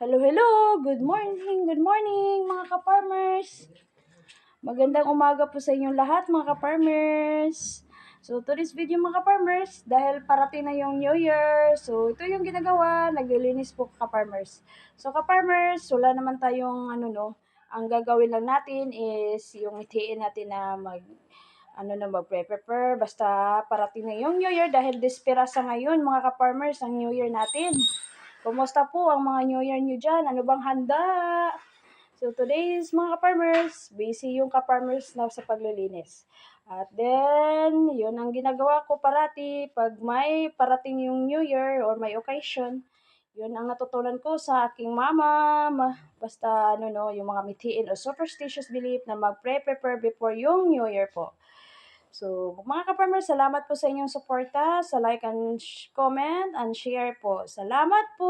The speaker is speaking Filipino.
Hello, hello! Good morning, good morning mga ka-farmers! Magandang umaga po sa inyong lahat mga ka-farmers! So, today's video mga ka-farmers, dahil parating na yung New Year, so ito yung ginagawa, naglilinis po ka-farmers. So, ka-farmers, wala naman tayong ano no, ang gagawin lang natin is yung itiin natin na mag ano na mag-prepare basta parating na yung New Year dahil despera sa ngayon mga ka-farmers ang New Year natin. Kumusta po ang mga New Year nyo dyan? Ano bang handa? So today is mga ka-farmers, busy yung ka-farmers na sa paglilinis. At then, yun ang ginagawa ko parati pag may parating yung New Year or may occasion. Yun ang natutunan ko sa aking mama. Ma- basta ano no, yung mga mithiin o superstitious belief na mag-prepare before yung New Year po. So, mga ka-farmers, salamat po sa inyong suporta, sa like and comment and share po. Salamat po!